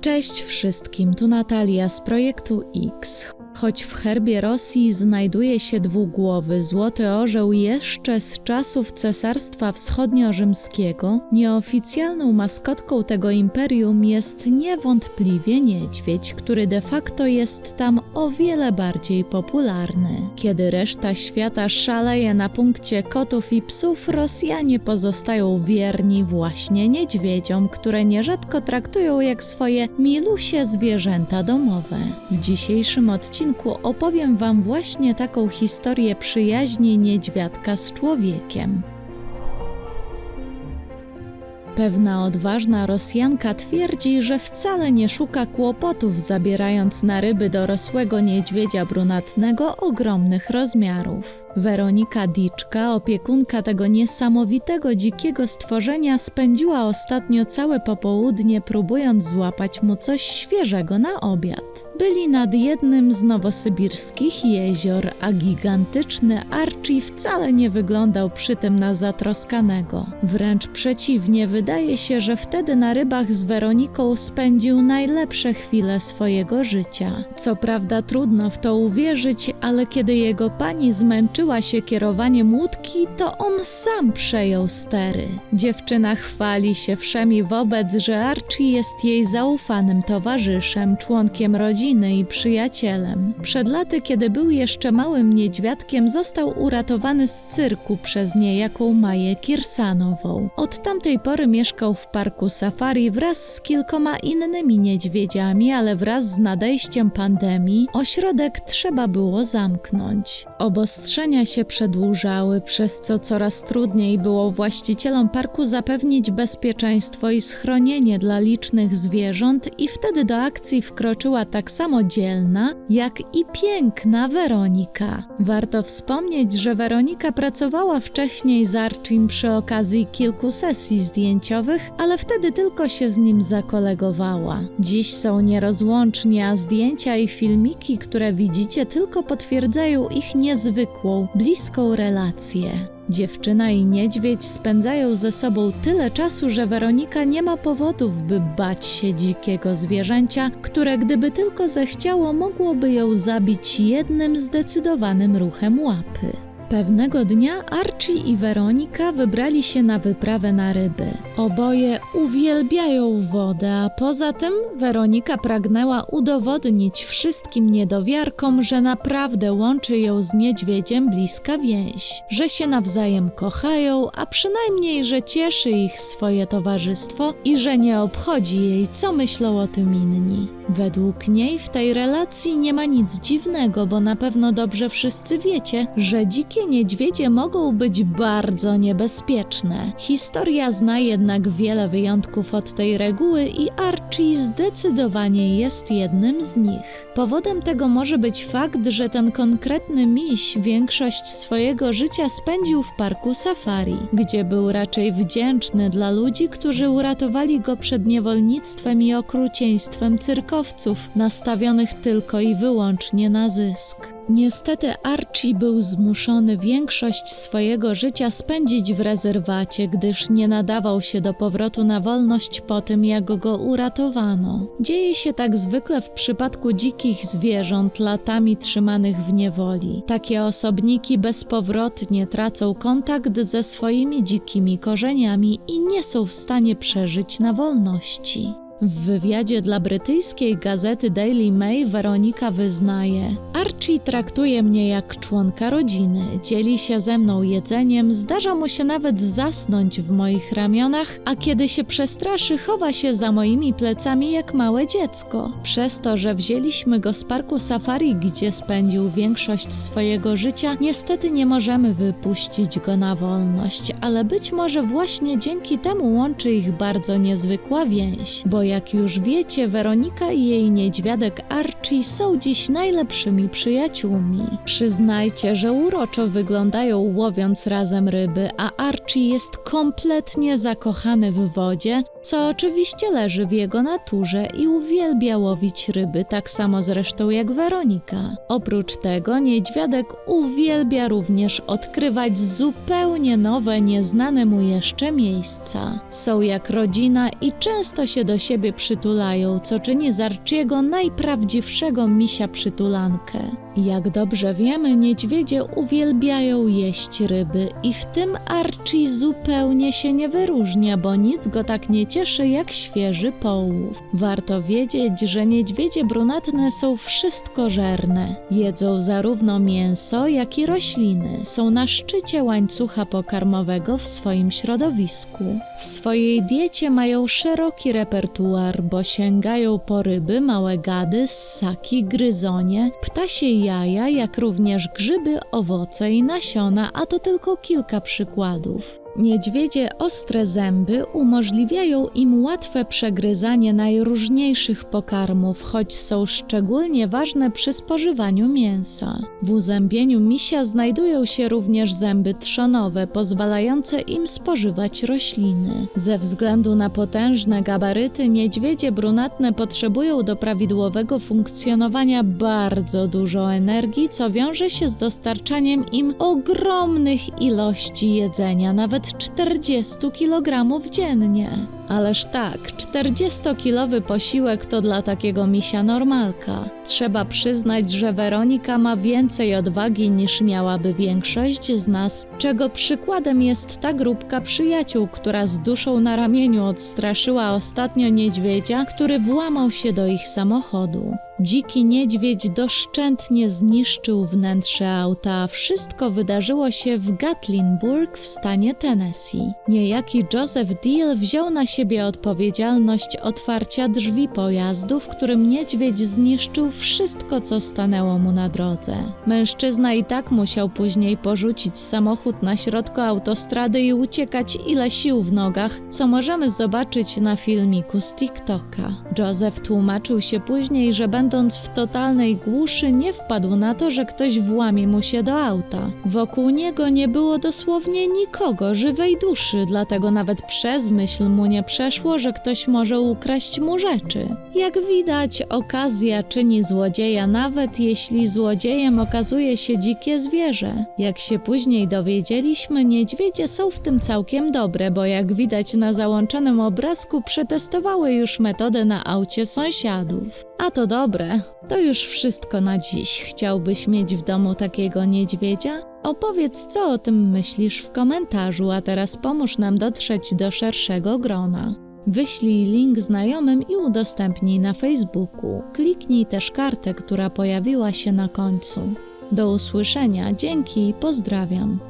Cześć wszystkim, tu Natalia z projektu X. Choć w herbie Rosji znajduje się dwugłowy złoty orzeł jeszcze z czasów Cesarstwa Wschodnio-Rzymskiego, nieoficjalną maskotką tego imperium jest niewątpliwie niedźwiedź, który de facto jest tam o wiele bardziej popularny. Kiedy reszta świata szaleje na punkcie kotów i psów, Rosjanie pozostają wierni właśnie niedźwiedziom, które nierzadko traktują jak swoje milusie zwierzęta domowe. W dzisiejszym odcinku opowiem Wam właśnie taką historię przyjaźni niedźwiadka z człowiekiem. Pewna odważna Rosjanka twierdzi, że wcale nie szuka kłopotów, zabierając na ryby dorosłego niedźwiedzia brunatnego ogromnych rozmiarów. Weronika Diczka, opiekunka tego niesamowitego dzikiego stworzenia, spędziła ostatnio całe popołudnie próbując złapać mu coś świeżego na obiad. Byli nad jednym z nowosybirskich jezior, a gigantyczny Archie wcale nie wyglądał przy tym na zatroskanego. Wręcz przeciwnie, wydaje się, że wtedy na rybach z Weroniką spędził najlepsze chwile swojego życia. Co prawda trudno w to uwierzyć, ale kiedy jego pani zmęczyła się kierowaniem łódki, to on sam przejął stery. Dziewczyna chwali się wszemi wobec, że Archie jest jej zaufanym towarzyszem, członkiem rodziny i przyjacielem. Przed laty, kiedy był jeszcze małym niedźwiadkiem, został uratowany z cyrku przez niejaką Maję Kirsanową. Od tamtej pory mieszkał w parku safari wraz z kilkoma innymi niedźwiedziami, ale wraz z nadejściem pandemii ośrodek trzeba było zamknąć. Obostrzenia się przedłużały, przez co coraz trudniej było właścicielom parku zapewnić bezpieczeństwo i schronienie dla licznych zwierząt i wtedy do akcji wkroczyła tak samo dzielna, jak i piękna Weronika. Warto wspomnieć, że Weronika pracowała wcześniej z Archim przy okazji kilku sesji zdjęciowych, ale wtedy tylko się z nim zakolegowała. Dziś są nierozłączni, a zdjęcia i filmiki, które widzicie, tylko potwierdzają ich niezwykłą, bliską relację. Dziewczyna i niedźwiedź spędzają ze sobą tyle czasu, że Weronika nie ma powodów, by bać się dzikiego zwierzęcia, które gdyby tylko zechciało, mogłoby ją zabić jednym zdecydowanym ruchem łapy. Pewnego dnia Archie i Weronika wybrali się na wyprawę na ryby. Oboje uwielbiają wodę, a poza tym Weronika pragnęła udowodnić wszystkim niedowiarkom, że naprawdę łączy ją z niedźwiedziem bliska więź, że się nawzajem kochają, a przynajmniej, że cieszy ich swoje towarzystwo i że nie obchodzi jej, co myślą o tym inni. Według niej w tej relacji nie ma nic dziwnego, bo na pewno dobrze wszyscy wiecie, że dzikie niedźwiedzie mogą być bardzo niebezpieczne. Historia zna jednak wiele wyjątków od tej reguły i Archie zdecydowanie jest jednym z nich. Powodem tego może być fakt, że ten konkretny miś większość swojego życia spędził w parku safari, gdzie był raczej wdzięczny dla ludzi, którzy uratowali go przed niewolnictwem i okrucieństwem cyrkowców, nastawionych tylko i wyłącznie na zysk. Niestety Archie był zmuszony większość swojego życia spędzić w rezerwacie, gdyż nie nadawał się do powrotu na wolność po tym, jak go uratowano. Dzieje się tak zwykle w przypadku dzikich zwierząt latami trzymanych w niewoli. Takie osobniki bezpowrotnie tracą kontakt ze swoimi dzikimi korzeniami i nie są w stanie przeżyć na wolności. W wywiadzie dla brytyjskiej gazety Daily Mail Weronika wyznaje: Archie traktuje mnie jak członka rodziny, dzieli się ze mną jedzeniem, zdarza mu się nawet zasnąć w moich ramionach, a kiedy się przestraszy, chowa się za moimi plecami jak małe dziecko. Przez to, że wzięliśmy go z parku safari, gdzie spędził większość swojego życia, niestety nie możemy wypuścić go na wolność, ale być może właśnie dzięki temu łączy ich bardzo niezwykła więź, bo jak już wiecie, Weronika i jej niedźwiadek Archie są dziś najlepszymi przyjaciółmi. Przyznajcie, że uroczo wyglądają łowiąc razem ryby, a Archie jest kompletnie zakochany w wodzie co oczywiście leży w jego naturze i uwielbia łowić ryby, tak samo zresztą jak Weronika. Oprócz tego niedźwiadek uwielbia również odkrywać zupełnie nowe, nieznane mu jeszcze miejsca. Są jak rodzina i często się do siebie przytulają, co czyni z Archiego najprawdziwszego misia przytulankę. Jak dobrze wiemy, niedźwiedzie uwielbiają jeść ryby i w tym Archie zupełnie się nie wyróżnia, bo nic go tak nie cieszy jak świeży połów. Warto wiedzieć, że niedźwiedzie brunatne są wszystkożerne. Jedzą zarówno mięso, jak i rośliny. Są na szczycie łańcucha pokarmowego w swoim środowisku. W swojej diecie mają szeroki repertuar, bo sięgają po ryby, małe gady, ssaki, gryzonie, ptasie jaja, jak również grzyby, owoce i nasiona, a to tylko kilka przykładów. Niedźwiedzie ostre zęby umożliwiają im łatwe przegryzanie najróżniejszych pokarmów, choć są szczególnie ważne przy spożywaniu mięsa. W uzębieniu misia znajdują się również zęby trzonowe, pozwalające im spożywać rośliny. Ze względu na potężne gabaryty, niedźwiedzie brunatne potrzebują do prawidłowego funkcjonowania bardzo dużo energii, co wiąże się z dostarczaniem im ogromnych ilości jedzenia, nawet 40 kg dziennie. Ależ tak, 40-kilowy posiłek to dla takiego misia normalka. Trzeba przyznać, że Weronika ma więcej odwagi niż miałaby większość z nas, czego przykładem jest ta grupka przyjaciół, która z duszą na ramieniu odstraszyła ostatnio niedźwiedzia, który włamał się do ich samochodu. Dziki niedźwiedź doszczętnie zniszczył wnętrze auta, wszystko wydarzyło się w Gatlinburg w stanie Tennessee. Niejaki Joseph Deal wziął na siebie odpowiedzialność otwarcia drzwi pojazdu, w którym niedźwiedź zniszczył wszystko, co stanęło mu na drodze. Mężczyzna i tak musiał później porzucić samochód na środku autostrady i uciekać ile sił w nogach, co możemy zobaczyć na filmiku z TikToka. Joseph tłumaczył się później, że będąc w totalnej głuszy nie wpadł na to, że ktoś włamie mu się do auta. Wokół niego nie było dosłownie nikogo, żywej duszy, dlatego nawet przez myśl mu nie przeszło, że ktoś może ukraść mu rzeczy. Jak widać, okazja czyni złodzieja, nawet jeśli złodziejem okazuje się dzikie zwierzę. Jak się później dowiedzieliśmy, niedźwiedzie są w tym całkiem dobre, bo jak widać na załączonym obrazku, przetestowały już metodę na aucie sąsiadów. A to dobre. To już wszystko na dziś. Chciałbyś mieć w domu takiego niedźwiedzia? Opowiedz, co o tym myślisz w komentarzu, a teraz pomóż nam dotrzeć do szerszego grona. Wyślij link znajomym i udostępnij na Facebooku. Kliknij też kartę, która pojawiła się na końcu. Do usłyszenia, dzięki i pozdrawiam.